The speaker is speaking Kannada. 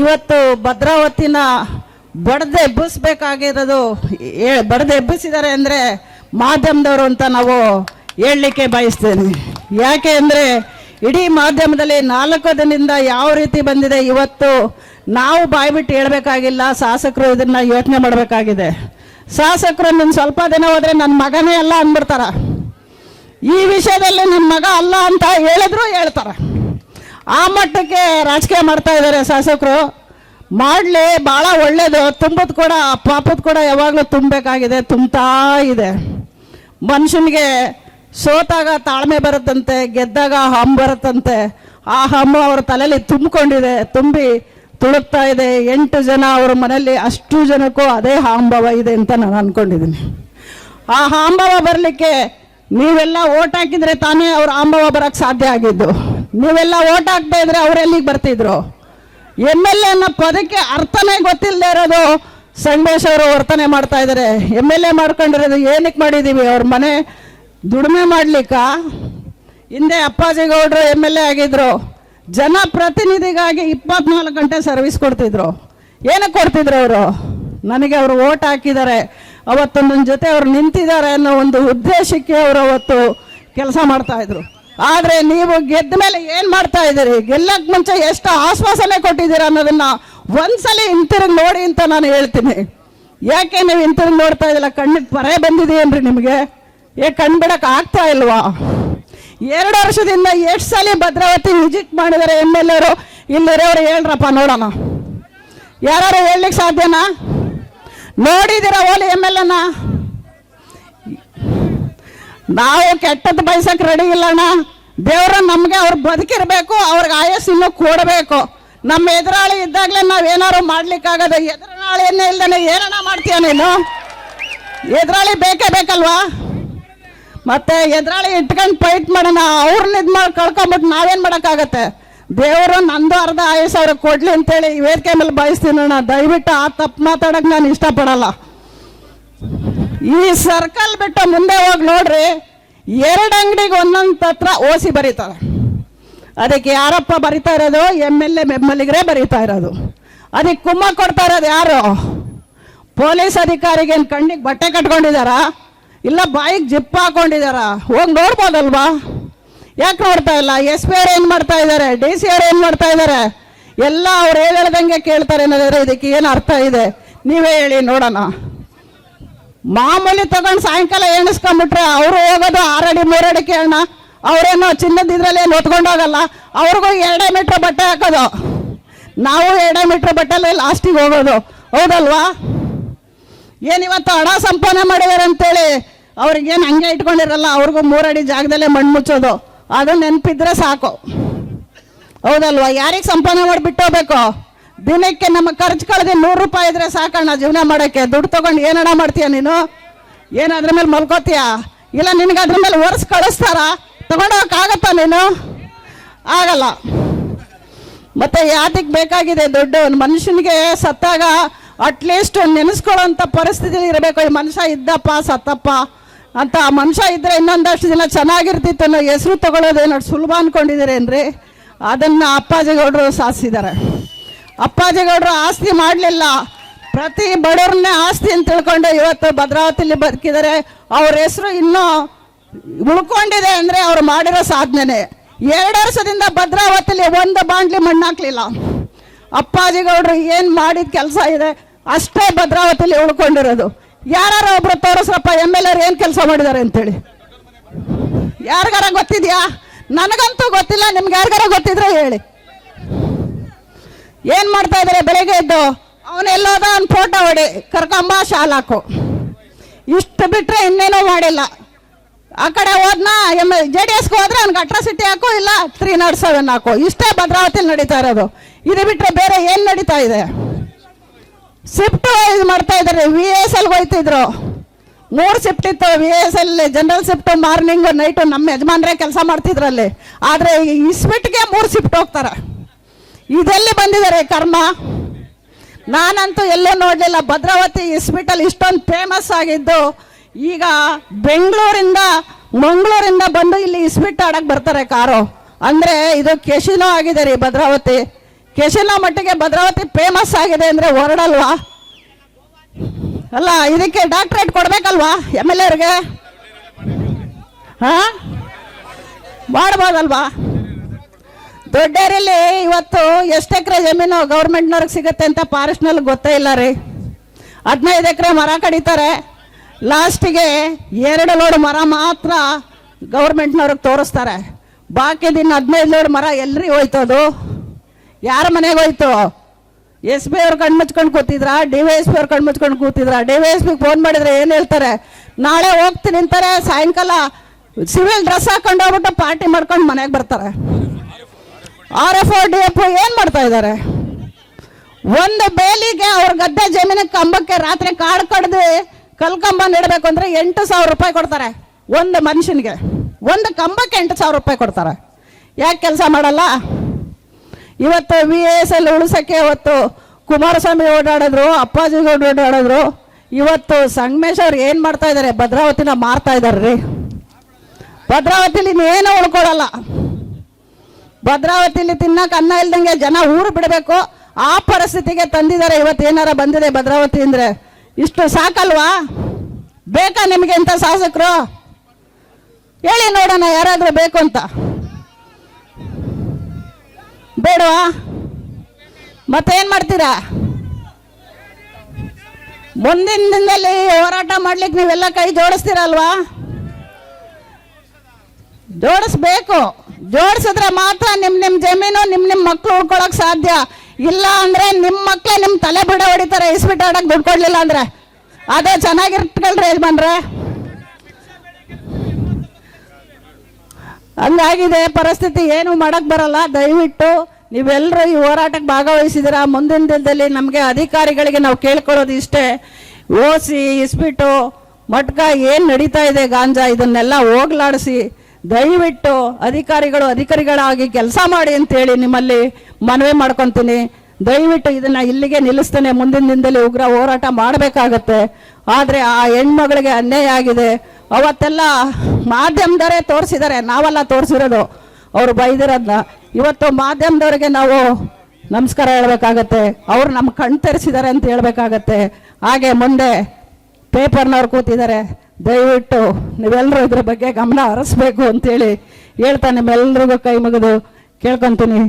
ಇವತ್ತು ಭದ್ರಾವತಿನ ಬಡ್ದು ಎಬ್ಬಿಸ್ಬೇಕಾಗಿರೋದು ಬಡ್ದು ಎಬ್ಬಿಸಿದ್ದಾರೆ ಅಂದರೆ ಮಾಧ್ಯಮದವರು ಅಂತ ನಾವು ಹೇಳಲಿಕ್ಕೆ ಬಯಸ್ತೇನೆ. ಯಾಕೆ ಅಂದರೆ ಇಡೀ ಮಾಧ್ಯಮದಲ್ಲಿ ನಾಲ್ಕು ದಿನದಿಂದ ಯಾವ ರೀತಿ ಬಂದಿದೆ ಇವತ್ತು ನಾವು ಬಾಯ್ಬಿಟ್ಟು ಹೇಳಬೇಕಾಗಿಲ್ಲ, ಶಾಸಕರು ಇದನ್ನು ಯೋಚನೆ ಮಾಡಬೇಕಾಗಿದೆ. ಶಾಸಕರು ನಿನ್ನ ಸ್ವಲ್ಪ ದಿನ ಹೋದರೆ ನನ್ನ ಮಗನೇ ಅಲ್ಲ ಅಂದ್ಬಿಡ್ತಾರ. ಈ ವಿಷಯದಲ್ಲಿ ನನ್ನ ಮಗ ಅಲ್ಲ ಅಂತ ಹೇಳಿದ್ರು ಹೇಳ್ತಾರೆ. ಆ ಮಟ್ಟಕ್ಕೆ ರಾಜಕೀಯ ಮಾಡ್ತಾ ಇದ್ದಾರೆ ಶಾಸಕರು. ಮಾಡಲಿ ಭಾಳ ಒಳ್ಳೇದು. ತುಂಬದ್ ಕೂಡ, ಪಾಪದ ಕೂಡ ಯಾವಾಗಲೂ ತುಂಬಬೇಕಾಗಿದೆ, ತುಂಬ್ತಾ ಇದೆ. ಮನುಷ್ಯನಿಗೆ ಸೋತಾಗ ತಾಳ್ಮೆ ಬರುತ್ತಂತೆ, ಗೆದ್ದಾಗ ಹಮ್ ಬರುತ್ತಂತೆ. ಆ ಹಮ್ಮು ಅವ್ರ ತಲೆಯಲ್ಲಿ ತುಂಬಿಕೊಂಡಿದೆ, ತುಂಬಿ ತುಳುಕ್ತಾ ಇದೆ. ಎಂಟು ಜನ ಅವ್ರ ಮನೆಯಲ್ಲಿ ಅಷ್ಟು ಜನಕ್ಕೂ ಅದೇ ಹಾಂಭವ ಇದೆ ಅಂತ ನಾನು ಅನ್ಕೊಂಡಿದ್ದೀನಿ. ಆ ಹಾಂಭವ ಬರಲಿಕ್ಕೆ ನೀವೆಲ್ಲ ಓಟ್ ಹಾಕಿದ್ರೆ ತಾನೇ ಅವ್ರ ಹಾಂಭವ ಬರಕ್ಕೆ ಸಾಧ್ಯ ಆಗಿದ್ದು. ನೀವೆಲ್ಲ ಓಟ್ ಹಾಕ್ತಾ ಇದ್ರೆ ಅವರೆಲ್ಲಿಗೆ ಬರ್ತಿದ್ರು? ಎಂ ಎಲ್ ಎ ಅನ್ನೋ ಪದಕ್ಕೆ ಅರ್ಥನೇ ಗೊತ್ತಿಲ್ಲದೆ ಇರೋದು ಸಂಗಮೇಶ್ ಅವರು ವರ್ತನೆ ಮಾಡ್ತಾ ಇದ್ದಾರೆ ಎಂ ಎಲ್ ಎ ಮಾಡ್ಕೊಂಡಿರೋದು ಏನಕ್ಕೆ ಮಾಡಿದ್ದೀವಿ ಅವ್ರ ಮನೆ ದುಡಿಮೆ ಮಾಡ್ಲಿಕ್ಕ? ಹಿಂದೆ ಅಪ್ಪಾಜಿಗೌಡರು ಎಂ ಎಲ್ ಎ ಆಗಿದ್ರು. ಜನಪ್ರತಿನಿಧಿಗಾಗಿ ಇಪ್ಪತ್ನಾಲ್ಕು ಗಂಟೆ ಸರ್ವಿಸ್ ಕೊಡ್ತಿದ್ರು. ಏನಕ್ಕೆ ಕೊಡ್ತಿದ್ರು ಅವರು? ನನಗೆ ಅವರು ಓಟ್ ಹಾಕಿದ್ದಾರೆ. ಅವತ್ತು ನನ್ನ ಜೊತೆ ಅವ್ರು ನಿಂತಿದ್ದಾರೆ ಅನ್ನೋ ಒಂದು ಉದ್ದೇಶಕ್ಕೆ ಅವರು ಅವತ್ತು ಕೆಲಸ ಮಾಡ್ತಾ ಇದ್ರು. ಆದ್ರೆ ನೀವು ಗೆದ್ದ ಮೇಲೆ ಏನು ಮಾಡ್ತಾ ಇದ್ದೀರಿ? ಗೆಲ್ಲಕ್ ಮುಂಚೆ ಎಷ್ಟು ಆಶ್ವಾಸನೆ ಕೊಟ್ಟಿದ್ದೀರಾ ಅನ್ನೋದನ್ನ ಒಂದ್ಸಲಿ ಹಿಂತಿರುಗಿ ನೋಡಿ ಅಂತ ನಾನು ಹೇಳ್ತೀನಿ. ಯಾಕೆ ನೀವು ಹಿಂತಿರುಗಿ ನೋಡ್ತಾ ಇದ್ದಿಲ್ಲ ಕಣ್ಣಿಗೆ ಪರೆ ಬಂದಿದೆಯೇನ್ರಿ ನಿಮಗೆ? ಏ ಕಣ್ ಬಿಡಕ್ಕೆ ಆಗ್ತಾ ಇಲ್ವಾ? ಎರಡು ವರ್ಷದಿಂದ ಎಷ್ಟು ಸಲ ಭದ್ರಾವತಿ ವಿಜಿಟ್ ಮಾಡಿದರೆ ಎಂ ಎಲ್ ಎರು ಇಲ್ಲಿರೋರು ಹೇಳ್ರಪ್ಪ ನೋಡೋಣ. ಯಾರು ಹೇಳಲಿಕ್ಕೆ ಸಾಧ್ಯನಾ? ನೋಡಿದಿರ ಓಲಿ ಎಂ ಎಲ್ ಎನ ನಾವು ಕೆಟ್ಟದ್ದು ಬಯಸಕ್ಕೆ ರೆಡಿ ಇಲ್ಲಣ್ಣ. ದೇವರು ನಮಗೆ ಅವ್ರು ಬದುಕಿರಬೇಕು, ಅವ್ರಿಗೆ ಆಯಸ್ಸನ್ನು ಕೊಡಬೇಕು. ನಮ್ಮ ಎದುರಾಳಿ ಇದ್ದಾಗಲೇ ನಾವ್ ಏನಾರು ಮಾಡ್ಲಿಕ್ಕಾಗದು ಎದುರಾಳಿಯನ್ನೇ ಇಲ್ದೇನೆ ಏನಣ್ಣ ಮಾಡ್ತೀಯ ನೀನು? ಎದುರಾಳಿ ಬೇಕೇ ಬೇಕಲ್ವಾ? ಮತ್ತೆ ಎದುರಾಳಿ ಇಟ್ಕೊಂಡು ಫೈಟ್ ಮಾಡೋಣ ಅವ್ರನ್ನ ಇದು ಮಾಡಿ ಕಳ್ಕೊಂಬಿಟ್ಟು ನಾವೇನು ಮಾಡೋಕ್ಕಾಗತ್ತೆ? ದೇವರು ನಂದು ಅರ್ಧ ಆಯಸ್ ಅವ್ರಿಗೆ ಕೊಡ್ಲಿ ಅಂತೇಳಿ ವೇದಿಕೆ ಮೇಲೆ ಬಯಸ್ತೀನಿ ಅಣ್ಣ. ದಯವಿಟ್ಟು ಆ ತಪ್ಪು ಮಾತಾಡೋಕ್ಕೆ ನಾನು ಇಷ್ಟಪಡಲ್ಲ. ಈ ಸರ್ಕಲ್ ಬಿಟ್ಟು ಮುಂದೆ ಹೋಗಿ ನೋಡ್ರಿ, ಎರಡು ಅಂಗಡಿಗೆ ಒಂದೊಂದು ಪತ್ರ ಓಸಿ ಬರೀತಾರೆ ಅದಕ್ಕೆ ಯಾರಪ್ಪ ಬರಿತಾ ಇರೋದು? ಎಂ ಎಲ್ ಎ ಬೆಂಬಲಿಗರೇ ಬರೀತಾ ಇರೋದು. ಅದಕ್ಕೆ ಕುಮ್ಮ ಕೊಡ್ತಾ ಇರೋದು ಯಾರು? ಪೊಲೀಸ್ ಅಧಿಕಾರಿಗೆ ಕಣ್ಣಿಗೆ ಬಟ್ಟೆ ಕಟ್ಕೊಂಡಿದ್ದಾರಾ? ಇಲ್ಲ ಬಾಯಿಗೆ ಜಿಪ್ ಹಾಕೊಂಡಿದಾರ ಹೋಗಿ ನೋಡ್ಬೋದಲ್ವಾ? ಯಾಕೆ ನೋಡ್ತಾ ಇಲ್ಲ? ಎಸ್ ಪಿ ಅವ್ರು ಏನು ಮಾಡ್ತಾ ಇದ್ದಾರೆ ಡಿ ಸಿ ಅವ್ರು ಏನು ಮಾಡ್ತಾ ಇದ್ದಾರೆ ಎಲ್ಲ ಅವ್ರು ಹೇಳ್ದಂಗೆ ಕೇಳ್ತಾರೆ ಅನ್ನೋದಾದ್ರೆ ಇದಕ್ಕೆ ಏನು ಅರ್ಥ ಇದೆ? ನೀವೇ ಹೇಳಿ ನೋಡೋಣ. ಮಾಮೂಲಿ ತಗೊಂಡು ಸಾಯಂಕಾಲ ಎಣಿಸ್ಕೊಂಡ್ಬಿಟ್ರೆ ಅವರು ಹೋಗೋದು ಆರಡಿ ಮೂರಡಿಕೆ ಅಣ್ಣ ಅವರೇನೋ ಚಿನ್ನದ ಇದ್ರಲ್ಲಿ ಏನು ಹೊತ್ಕೊಂಡೋಗಲ್ಲ. ಅವ್ರಿಗೂ ಎರಡೇ ಮೀಟ್ರ್ ಬಟ್ಟೆ ಹಾಕೋದು. ನಾವು ಎರಡೇ ಮೀಟ್ರ್ ಬಟ್ಟೆಲ್ಲೇ ಲಾಸ್ಟಿಗೆ ಹೋಗೋದು. ಹೌದಲ್ವಾ? ಏನಿವತ್ತು ಹಣ ಸಂಪಾದನೆ ಮಾಡಿದಾರೆ ಅಂತೇಳಿ ಅವ್ರಿಗೇನು ಹಂಗೆ ಇಟ್ಕೊಂಡಿರಲ್ಲ, ಅವ್ರಿಗೂ ಮೂರಡಿ ಜಾಗದಲ್ಲೇ ಮಣ್ಣು ಮುಚ್ಚೋದು. ಅದು ನೆನಪಿದ್ರೆ ಸಾಕು. ಹೌದಲ್ವಾ? ಯಾರಿಗೆ ಸಂಪಾದನೆ ಮಾಡಿ ಬಿಟ್ಟೋಗ್ಬೇಕು ದಿನಕ್ಕೆ ನಮ್ಮ ಖರ್ಚು ಕಳೆದ ನೂರು ರೂಪಾಯಿ ಇದ್ರೆ ಸಾಕಣ್ಣ ಜೀವನ ಮಾಡೋಕ್ಕೆ. ದುಡ್ಡು ತಗೊಂಡು ಏನಣ್ಣ ಮಾಡ್ತೀಯ ನೀನು? ಏನು ಅದ್ರ ಮೇಲೆ ಮಲ್ಕೋತೀಯ? ಇಲ್ಲ, ನಿನಗೆ ಅದ್ರ ಮೇಲೆ ಒರೆಸ್ ಕಳಿಸ್ತಾರ? ತಗೊಂಡೋಗಕ್ಕಾಗತ್ತಾ ನೀನು? ಆಗಲ್ಲ. ಮತ್ತೆ ಯಾತಕ್ಕೆ ಬೇಕಾಗಿದೆ ದುಡ್ಡು? ಮನುಷ್ಯನಿಗೆ ಸತ್ತಾಗ ಅಟ್ಲೀಸ್ಟ್ ನೆನೆಸ್ಕೊಳ್ಳೋಂಥ ಪರಿಸ್ಥಿತಿ ಇರಬೇಕು. ಈ ಮನುಷ್ಯ ಇದ್ದಪ್ಪ, ಸತ್ತಪ್ಪ ಅಂತ. ಆ ಮನುಷ್ಯ ಇದ್ರೆ ಇನ್ನೊಂದಷ್ಟು ದಿನ ಚೆನ್ನಾಗಿರ್ತಿತ್ತು ಅನ್ನೋ ಹೆಸರು ತಗೊಳ್ಳೋದೇನೋ ಸುಲಭ ಅನ್ಕೊಂಡಿದ್ದೀರೇನ್ರಿ? ಅದನ್ನು ಅಪ್ಪಾಜಿಗೌಡರು ಸಾಧಿಸಿದ್ದಾರೆ. ಅಪ್ಪಾಜಿಗೌಡರು ಆಸ್ತಿ ಮಾಡಲಿಲ್ಲ. ಪ್ರತಿ ಬಡವ್ರನ್ನೇ ಆಸ್ತಿ ಅಂತ ತಿಳ್ಕೊಂಡು ಇವತ್ತು ಭದ್ರಾವತಿಲಿ ಬದುಕಿದ್ದಾರೆ. ಅವ್ರ ಹೆಸರು ಇನ್ನೂ ಉಳ್ಕೊಂಡಿದೆ ಅಂದ್ರೆ ಅವ್ರು ಮಾಡಿರೋ ಸಾಧನೆ ಎರಡು ವರ್ಷದಿಂದ ಭದ್ರಾವತಿಲಿ ಒಂದು ಬಾಂಡ್ಲಿ ಹಾಕ್ಲಿಲ್ಲ ಅಪ್ಪಾಜಿಗೌಡರು ಏನು ಮಾಡಿದ ಕೆಲಸ ಇದೆ ಅಷ್ಟೇ ಭದ್ರಾವತಿಲಿ ಉಳ್ಕೊಂಡಿರೋದು. ಯಾರು ಒಬ್ರು ತೋರಿಸ್ರಪ್ಪ ಎಂ ಎಲ್ ಎರ್ ಏನು ಕೆಲಸ ಮಾಡಿದ್ದಾರೆ ಅಂತೇಳಿ. ಯಾರಿಗಾರ ಗೊತ್ತಿದ್ಯಾ? ನನಗಂತೂ ಗೊತ್ತಿಲ್ಲ, ನಿಮ್ಗೆ ಯಾರಿಗಾರ ಗೊತ್ತಿದ್ರೆ ಹೇಳಿ. ಏನ್ ಮಾಡ್ತಾ ಇದಾರೆ? ಬೆಳಗ್ಗೆ ಎದ್ದು ಅವನೆಲ್ಲೋದ ಅವ್ನ ಫೋಟೋ ಹೊಡಿ. ಕರ್ಕೊಂಬ ಶಾಲ್ ಹಾಕು. ಇಷ್ಟು ಬಿಟ್ರೆ ಇನ್ನೇನೂ ಮಾಡಿಲ್ಲ. ಆ ಕಡೆ ಹೋದ್ನ? ಎಂ ಜೆ ಡಿ ಎಸ್ಗೆ ಹೋದ್ರೆ ಅವ್ನಿಗೆ ಅಟ್ರಾಸಿಟಿ ಹಾಕು, ಇಲ್ಲ ತ್ರೀ ನಾಟ್ ಸೆವೆನ್ ಹಾಕು. ಇಷ್ಟೇ ಭದ್ರಾವತಿಲಿ ನಡೀತಾ ಇರೋದು. ಇದು ಬಿಟ್ರೆ ಬೇರೆ ಏನ್ ನಡೀತಾ ಇದೆ? ಶಿಫ್ಟ್ ಇದು ಮಾಡ್ತಾ ಇದ್ದಾರೆ ವಿ ಎಸ್ ಎಲ್ಗೆ ಹೋಯ್ತಿದ್ರು. ಮೂರು ಶಿಫ್ಟ್ ಇತ್ತು. V S L general shift morning night ನಮ್ಮ ಯಜಮಾನ್ರೆ ಕೆಲಸ ಮಾಡ್ತಿದ್ರಲ್ಲಿ ಆದರೆ ಈ ಶಿಫ್ಟ್ಗೆ ಮೂರು ಶಿಫ್ಟ್ ಹೋಗ್ತಾರೆ. ಇದೆಲ್ಲಿ ಬಂದಿದ್ದಾರೆ ಕರ್ಮ? ನಾನಂತೂ ಎಲ್ಲೂ ನೋಡಲಿಲ್ಲ. ಭದ್ರಾವತಿ ಇಸ್ಪಿಟಲ್ ಇಷ್ಟೊಂದು ಫೇಮಸ್ ಆಗಿದ್ದು, ಈಗ ಬೆಂಗಳೂರಿಂದ, ಮಂಗಳೂರಿಂದ ಬಂದು ಇಲ್ಲಿ ಇಸ್ಪಿಟ್ ಆಡಕ್ಕೆ ಬರ್ತಾರೆ ಕಾರು. ಅಂದರೆ ಇದು ಕೆಶಿನೋ ಆಗಿದೆ ರೀ ಭದ್ರಾವತಿ. ಕೆಶಿನೋ ಮಟ್ಟಿಗೆ ಭದ್ರಾವತಿ ಫೇಮಸ್ ಆಗಿದೆ ಅಂದರೆ ಹೊರಡಲ್ವಾ? ಅಲ್ಲ, ಇದಕ್ಕೆ ಡಾಕ್ಟ್ರೇಟ್ ಕೊಡಬೇಕಲ್ವಾ ಎಂ ಎಲ್ ಎರ್ಗೆ ಹಾಂ? ಮಾಡ್ಬೋದಲ್ವಾ? ದೊಡ್ಡೇರಿಯಲ್ಲಿ ಇವತ್ತು ಎಷ್ಟು ಎಕರೆ ಜಮೀನು ಗೌರ್ಮೆಂಟ್ನವ್ರಿಗೆ ಸಿಗುತ್ತೆ ಅಂತ ಫಾರೆಸ್ಟ್ನಲ್ಲಿ ಗೊತ್ತೇ ಇಲ್ಲ ರೀ. ಹದಿನೈದು ಎಕರೆ ಮರ ಕಡಿತಾರೆ. ಲಾಸ್ಟಿಗೆ ಎರಡು ಲೋಡ್ ಮರ ಮಾತ್ರ ಗೌರ್ಮೆಂಟ್ನವ್ರಿಗೆ ತೋರಿಸ್ತಾರೆ. ಬಾಕಿ ದಿನ ಹದಿನೈದು ಲೋಡ್ ಮರ ಎಲ್ರಿ ಅದು. ಯಾರ ಮನೆಗೆ ಹೋಯ್ತು? ಎಸ್ ಬಿ ಅವ್ರು ಕಣ್ಣು ಮುಚ್ಕೊಂಡು ಕೂತಿದ್ರ? ಡಿ ವೈ ಎಸ್ ಪಿ ಅವ್ರು ಕಣ್ಣು ಮುಚ್ಕೊಂಡು ಕೂತಿದ್ರ? ಡಿ ವೈ ಎಸ್ ಪಿಗೆ ಫೋನ್ ಮಾಡಿದ್ರೆ ಏನು ಹೇಳ್ತಾರೆ? ನಾಳೆ ಹೋಗ್ತೀನಿ ಅಂತಾರೆ, ಸಾಯಂಕಾಲ ಸಿವಿಲ್ ಡ್ರೆಸ್ ಹಾಕೊಂಡು ಹೋಗ್ಬಿಟ್ಟು ಪಾರ್ಟಿ ಮಾಡ್ಕೊಂಡು ಮನೆಗೆ ಬರ್ತಾರೆ. ಆರ್ ಎಫ್ ಡಿ ಎಫ್ ಏನು ಮಾಡ್ತಾ ಇದ್ದಾರೆ? ಒಂದು ಬೇಲಿಗೆ ಅವ್ರ ಗದ್ದೆ ಜಮೀನ ಕಂಬಕ್ಕೆ ರಾತ್ರಿ ಕಾಡು ಕಡ್ದು ಕಲ್ಕಂಬ ನೆಡಬೇಕು ಅಂದ್ರೆ ಎಂಟು ಸಾವಿರ ರೂಪಾಯಿ ಕೊಡ್ತಾರೆ ಒಂದು ಮನುಷ್ಯನಿಗೆ. ಒಂದು ಕಂಬಕ್ಕೆ ಎಂಟು ಸಾವಿರ ರೂಪಾಯಿ ಕೊಡ್ತಾರೆ. ಯಾಕೆ ಕೆಲಸ ಮಾಡಲ್ಲ? ಇವತ್ತು ವಿ ಎಸ್ ಎಲ್ ಉಳಿಸೋಕ್ಕೆ ಇವತ್ತು ಕುಮಾರಸ್ವಾಮಿ ಓಡಾಡಿದ್ರು ಅಪ್ಪಾಜಿ ಓಡಾಡಿದ್ರು. ಇವತ್ತು ಸಂಗಮೇಶ್ ಅವ್ರು ಏನು ಮಾಡ್ತಾ ಇದ್ದಾರೆ? ಭದ್ರಾವತಿನ ಮಾರ್ತಾ ಇದ್ದಾರೆ ರೀ. ಭದ್ರಾವತಿಲಿ ಇನ್ನೇನು ಉಳ್ಕೊಳ್ಳಲ್ಲ ಭದ್ರಾವತಿಲಿ ತಿನ್ನಕ್ಕೆ ಅನ್ನ ಇಲ್ದಂಗೆ ಜನ ಊರು ಬಿಡಬೇಕು. ಆ ಪರಿಸ್ಥಿತಿಗೆ ತಂದಿದ್ದಾರೆ. ಇವತ್ತು ಏನಾರ ಬಂದಿದೆ ಭದ್ರಾವತಿ ಅಂದರೆ? ಇಷ್ಟು ಸಾಕಲ್ವಾ? ಬೇಕಾ ನಿಮಗೆ ಇಂಥ ಶಾಸಕರು? ಹೇಳಿ ನೋಡೋಣ, ಯಾರಾದರೂ ಬೇಕು ಅಂತ. ಬೇಡವಾ? ಮತ್ತೇನು ಮಾಡ್ತೀರಾ? ಮುಂದಿನ ದಿನದಲ್ಲಿ ಹೋರಾಟ ಮಾಡ್ಲಿಕ್ಕೆ ನೀವೆಲ್ಲ ಕೈ ಜೋಡಿಸ್ತೀರಲ್ವಾ? ಜೋಡಿಸ್ಬೇಕು. ಜೋಡಿಸಿದ್ರೆ ಮಾತ್ರ ನಿಮ್ ನಿಮ್ ಜಮೀನು, ನಿಮ್ ನಿಮ್ ಮಕ್ಳು ಉಳ್ಕೊಳಕ್ ಸಾಧ್ಯ. ಇಲ್ಲ ಅಂದ್ರೆ ನಿಮ್ ಮಕ್ಳೇ ನಿಮ್ ತಲೆ ಬಿಡ ಹೊಡಿತಾರೆ, ಇಸ್ಬಿಟ್ಟು ಆಡಕ್ ದುಡ್ಡು ಕೊಡ್ಲಿಲ್ಲ ಅಂದ್ರೆ. ಅದೇ ಚೆನ್ನಾಗಿರ್ತಕಳ್ರಿ ಇಲ್ಲಿ ಬಂದ್ರೆ ಹಂಗಾಗಿದೆ, ಪರಿಸ್ಥಿತಿ ಏನು ಮಾಡಕ್ ಬರಲ್ಲ. ದಯವಿಟ್ಟು ನೀವೆಲ್ಲರೂ ಈ ಹೋರಾಟಕ್ಕೆ ಭಾಗವಹಿಸಿದಿರ ಮುಂದಿನ ದಿನದಲ್ಲಿ ನಮಗೆ ಅಧಿಕಾರಿಗಳಿಗೆ ನಾವು ಕೇಳ್ಕೊಳ್ಳೋದು ಇಷ್ಟೇ. ಓಸಿ, ಇಸ್ಬಿಟ್ಟು, ಮಟ್ಕ ಏನು ನಡೀತಾ ಇದೆ ಗಾಂಜಾ, ಇದನ್ನೆಲ್ಲ ಹೋಗ್ಲಾಡಿಸಿ. ದಯವಿಟ್ಟು ಅಧಿಕಾರಿಗಳು, ಅಧಿಕಾರಿಗಳಾಗಿ ಕೆಲಸ ಮಾಡಿ ಅಂತೇಳಿ ನಿಮ್ಮಲ್ಲಿ ಮನವಿ ಮಾಡ್ಕೊತೀನಿ. ದಯವಿಟ್ಟು ಇದನ್ನ ಇಲ್ಲಿಗೆ ನಿಲ್ಲಿಸ್ತೇನೆ. ಮುಂದಿನ ದಿನದಲ್ಲಿ ಉಗ್ರ ಹೋರಾಟ ಮಾಡಬೇಕಾಗತ್ತೆ. ಆದರೆ ಆ ಹೆಣ್ಮಗಳಿಗೆ ಅನ್ಯಾಯ ಆಗಿದೆ. ಅವತ್ತೆಲ್ಲ ಮಾಧ್ಯಮದವರೇ ತೋರಿಸಿದ್ದಾರೆ. ನಾವೆಲ್ಲ ತೋರಿಸಿರೋದು. ಅವರು ಬೈದಿರೋದನ್ನ ಇವತ್ತು ಮಾಧ್ಯಮದವರಿಗೆ ನಾವು ನಮಸ್ಕಾರ ಹೇಳಬೇಕಾಗತ್ತೆ. ಅವ್ರು ನಮ್ಮ ಕಣ್ ತೆರೆಸಿದ್ದಾರೆ ಅಂತ ಹೇಳ್ಬೇಕಾಗತ್ತೆ. ಹಾಗೆ ಮುಂದೆ ಪೇಪರ್ನವ್ರು ಕೂತಿದ್ದಾರೆ ದಯವಿಟ್ಟು ನೀವೆಲ್ಲರೂ ಇದ್ರ ಬಗ್ಗೆ ಗಮನ ಹರಿಸ್ಬೇಕು ಅಂತೇಳಿ ಹೇಳ್ತಾ ನಿಮ್ಮೆಲ್ರಿಗೂ ಕೈ ಮುಗಿದು ಕೇಳ್ಕೊತೀನಿ.